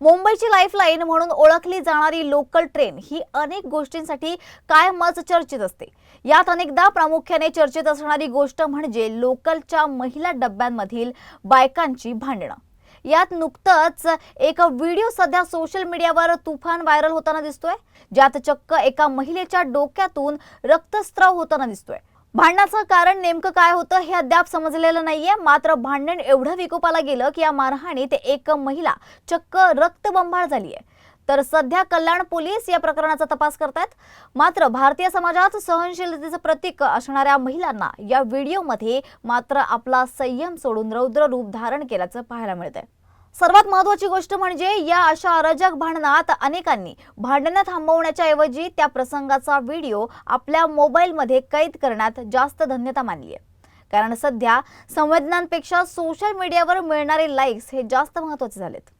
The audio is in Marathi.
मुंबईची लाईफलाईन म्हणून ओळखली जाणारी लोकल ट्रेन ही अनेक गोष्टींसाठी कायमच चर्चेत असते. यात अनेकदा प्रामुख्याने चर्चेत असणारी गोष्ट म्हणजे लोकलच्या महिला डब्यांमधील बायकांची भांडणं. यात नुकतंच एक व्हिडिओ सध्या सोशल मीडियावर तुफान व्हायरल होताना दिसतोय ज्यात चक्क एका महिलेच्या डोक्यातून रक्तस्राव होताना दिसतोय. भांडणाचं कारण नेमकं काय होतं हे अद्याप समजलेलं नाहीये. मात्र भांडण एवढं विकोपाला गेलं की या मारहाणीत एक महिला चक्क रक्तबंबाळ झाली आहे तर सध्या कल्याण पोलीस या प्रकरणाचा तपास करतायत. मात्र भारतीय समाजात सहनशीलतेचं प्रतीक असणाऱ्या महिलांना या व्हिडिओमध्ये मात्र आपला संयम सोडून रौद्र रूप धारण केल्याचं पाहायला मिळतंय. सर्वात महत्वाची गोष्ट म्हणजे या अशा अराजक भांडणात अनेकांनी भांडणं थांबवण्याच्या ऐवजी त्या प्रसंगाचा व्हिडिओ आपल्या मोबाईलमध्ये कैद करण्यात जास्त धन्यता मानली आहे. कारण सध्या संवेदनांपेक्षा सोशल मीडियावर मिळणारे लाईक्स हे जास्त महत्त्वाचे झालेत.